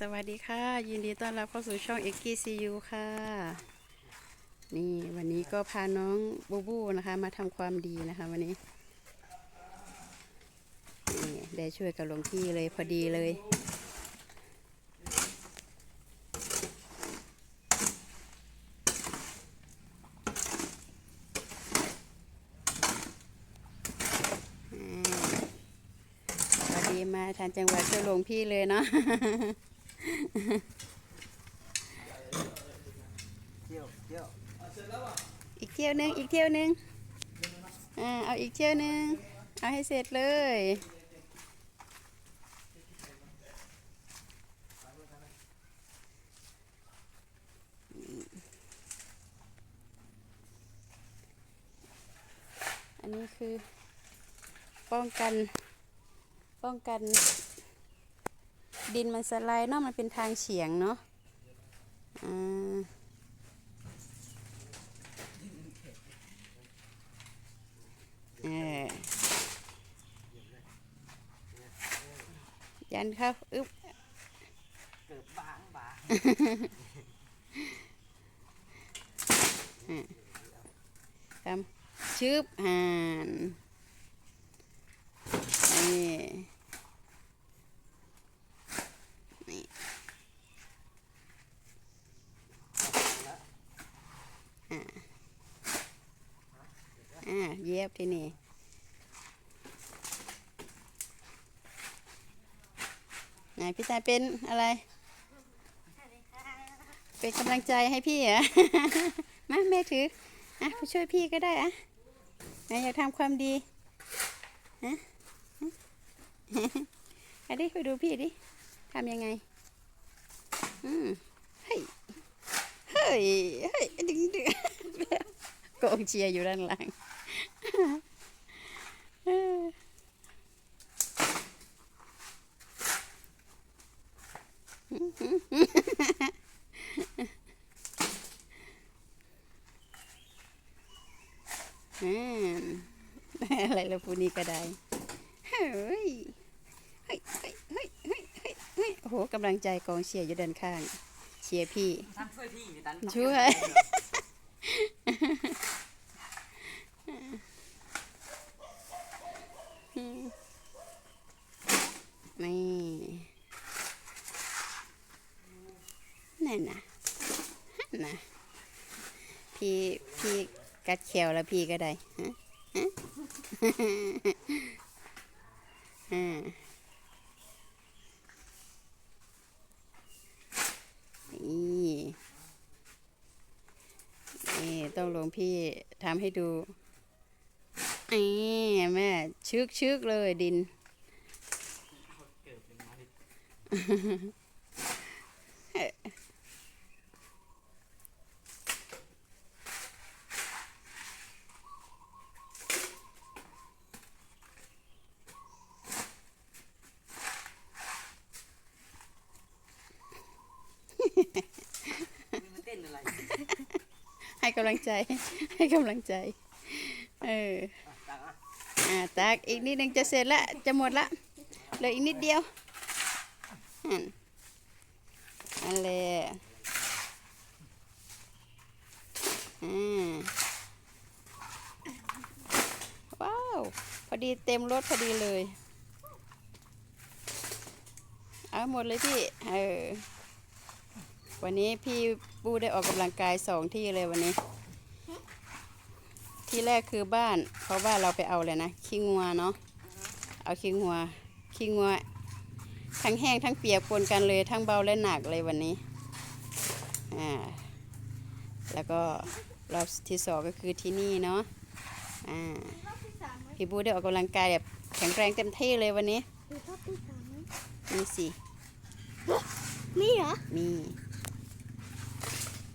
สวัสดีค่ะ ยินดีต้อนรับเข้าสู่ช่องเอ็กกี้ซียูค่ะ นี่วันนี้ก็พาน้องบูบูนะคะ มาทำความดีนะคะวันนี้นี่ได้ช่วยกับหลวงพี่เลยพอดีเลย อ่าพอดีมาทานจังหวัดช่วยหลวงพี่เลยเนาะอีกเที่ยวหนึงอีกเที่ยวหนึงอ่าเอาอีกเที่ยวหนึงเอาให้เสร็จเลยอันนี้คือป้องกัน ป้องกัน ดินมันสไลด์เนาะมันเป็นทางเฉียงเนาะอ่าเออยันเข้าอึ๊บเกิดบางบางทำชึบหานนี่อ่าอ่าเย็บที่นี่ ไหนพี่ตายเป็นอะไร เป็นกำลังใจให้พี่เหรอมาแม่ถืออะไปช่วยพี่ก็ได้อะไหนอยากทำความดีฮะฮะเอาดิไปดูพี่ดิทำยังไง อืมเฮ้ย เฮ้ย เฮ้ยดึงดึงกองเชียร์อยู่ด้านหลัง เออ อืมอะไรละพูนี่ก็ได้เฮ้ยเฮ้ย เฮ้ย เฮ้ย เฮ้ย เฮ้ย เฮ้ย โอ้โหกำลังใจกองเชียร์อยู่ด้านข้าง เชียร์พี่ตันช่วยพี่ตันช่วยนี่ นั่นนะนะพี่พี่กัดเขียวแล้วพี่ก็ได้ฮะฮะอ่านี่นี่ต้องหลวงพี่ทำให้ดูนี่แม่ชึกชึกเลยดิน เกิดเป็น มาดิมันเต้นอะไร ให้กำลังใจ ให้กำลังใจ เออตังอะอ่าตักอีกนิดนึงจะเสร็จละจะหมดละเหลืออีกนิดเดียวนั่นนั่นแหละอ่าว้าว พอดีเต็มรถพอดีเลย เอาหมดเลยพี่ เออ วันนี้พี่ปูได้ออกกำลังกายสองที่เลยวันนี้ ที่แรกคือบ้าน เพราะว่าเราไปเอาเลยนะขี้งัวเนาะเอาขี้งัวขี้งัวทั้งแห้งทั้งเปียกปนกันเลยทั้งเบาและหนักเลยวันนี้อ่าแล้วก็รอบที่สองก็คือที่นี่เนาะอ่าพี่บูได้ออกกำลังกายแบบแข็งแรงเต็มที่เลยวันนี้มีรอบที่สามไหมมีสิมีเหรอมี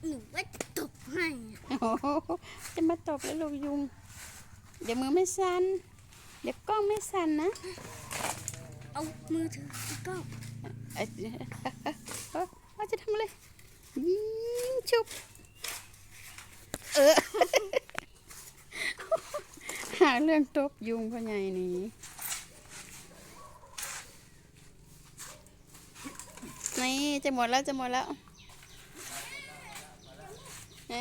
หนูว่าจะตบให้อะโอ้โหจะมาตบแล้วลูกยุง เดี๋ยวมือไม่สั่น เดี๋ยวกล้องไม่สั่นนะเอามือถือแล้วก็เอ้ยเอ้ยว่าจะทำอะไรยิงชุบ เออ หาเรื่องตบยุงพ่อใหญ่นี้นี่จะหมดแล้วจะหมดแล้ว เ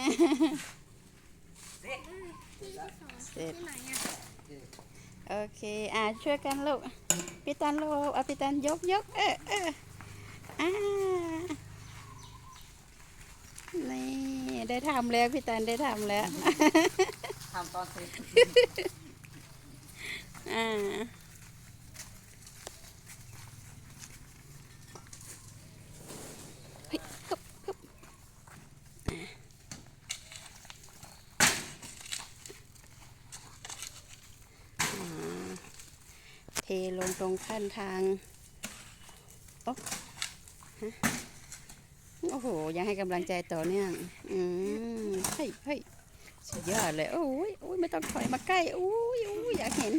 สร็จที่ไหนอะโอเคอะช่วยกันลูกพี่ตันลูกเอาพี่ตันยกยกเออเอออ่านี่ได้ทำแล้วพี่ตันได้ทำแล้วทำตอนเสร็จอ่าเฮ้ยฮึบฮึบอะอ่าเท ลงตรงขั้นทางโอ้ฮะโอ้โห ยังให้กำลังใจต่อเนื่องอืมเฮ้ยเฮ้ยสุดยอดเลย โอ้ยโอ้ยไม่ต้องถอยมาใกล้โอ้ยโอ้ยอยากเห็น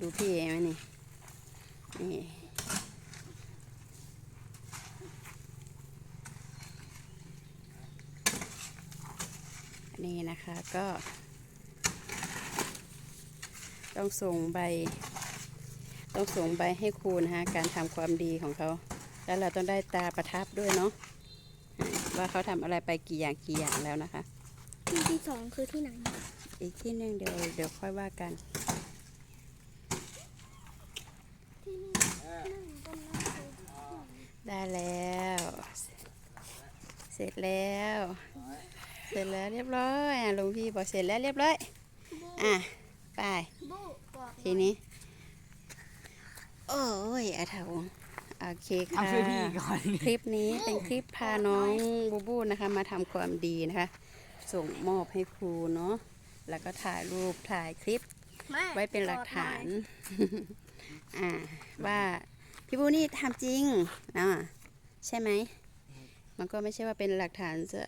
ดูพี่เอไหมนี่ นี่นี่นะคะก็ ต้องส่งใบ ต้องส่งใบให้ครูนะคะการทำความดีของเขา แล้วเราต้องได้ตาประทับด้วยเนาะอ่าว่าเขาทำอะไรไปกี่อย่างกี่อย่างแล้วนะคะ ที่ที่สองคือที่ไหน อีกที่หนึ่งเดี๋ยวเดี๋ยวค่อยว่ากันที่นี่นั่งตรงนั้นคือที่ไหนได้แล้ว เสร็จแล้ว เสร็จแล้วเรียบร้อยอะหลวงพี่บอกเสร็จแล้วเรียบร้อย อะ ไปบูบอกทีนี้ โอ้ยอาเถาโอเคค่ะทำช่วยพี่ก่อนคลิปนี้เป็นคลิปพาน้องบูบูนะคะ มาทำความดีนะคะ ส่งมอบให้ครูเนาะ แล้วก็ถ่ายรูปถ่ายคลิปแม่ไว้เป็นหลักฐาน อ่า ว่าพี่บูนี่ทำจริงนะใช่ไหม มันก็ไม่ใช่ว่าเป็นหลักฐานจะ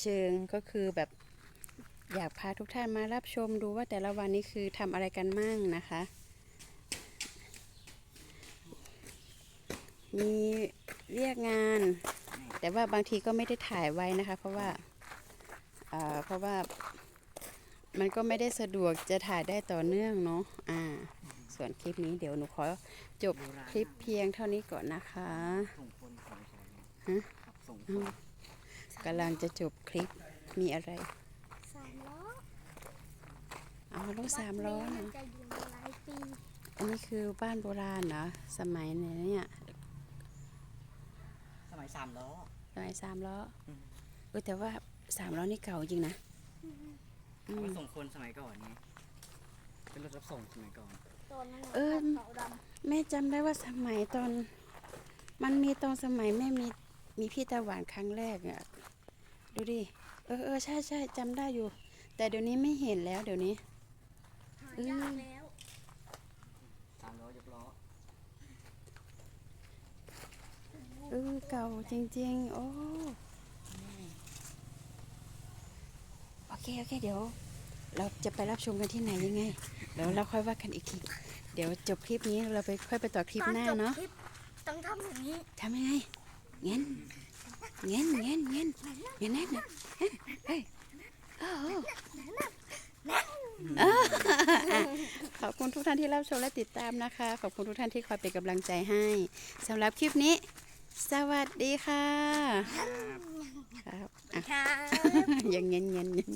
เชิงก็คือแบบ อยากพาทุกท่านมารับชมดูว่าแต่ละวันนี้คือทำอะไรกันมั่งนะคะ มีเรียกงาน แต่ว่าบางทีก็ไม่ได้ถ่ายไว้นะคะ เพราะว่าอ่าเพราะว่ามันก็ไม่ได้สะดวกจะถ่ายได้ต่อเนื่องเนาะอ่า ส่วนคลิปนี้เดี๋ยวหนูขอจบคลิปเพียงเท่านี้ก่อนนะคะส่งคนของใช้ฮะครับส่งคนกำลังจะจบคลิปมีอะไร เอารถสามล้อวัดนี้เนาะมันจะอยู่มาหลายปีอันนี้คือบ้านโบราณเหรอสมัยไหนเนี่ยสมัยสามล้อ สมัยสามล้ออม เออแต่ว่าสามล้อนี่เก่าจริงนะอืเอามไว้ส่งคนสมัยก่อนไงเป็นรถรับส่งสมัยก่อน ตอนนั้นเออ เขาดแม่จำได้ว่าสมัยตอน มันมีตอนสมัยแม่มีมีพี่ตาหวานครั้งแรกอะดูดิเออเออใช่ใช่จำได้อยู่ แต่เดี๋ยวนี้ไม่เห็นแล้วเดี๋ยวนี้ำหายากแล้ว สามล้อยกล้อเออเก่าจริง ๆ โอ้โอเคโอเคเดี๋ยว เราจะไปรับชมกันที่ไหนยังไงเดี๋ยวเราค่อยว่ากันอีกทีเดี๋ยวจบคลิปนี้เราไปค่อยไปต่อคลิปหน้าตอจบเนาะคลิปต้องทำอย่างนี้ทำยังไงเงี้ยเงี้ยเงี้ยเงี้ยเงี้ยแน่นนะเฮ้ยโอ้โหอะ ขอบคุณทุกท่านที่รับชมและติดตามนะคะ ขอบคุณทุกท่านที่คอยเป็นกำลังใจให้สำหรับคลิปนี้ สวัสดีค่ะ ครับอะค่ะยังเงี้ยเงี้ยเงี้ย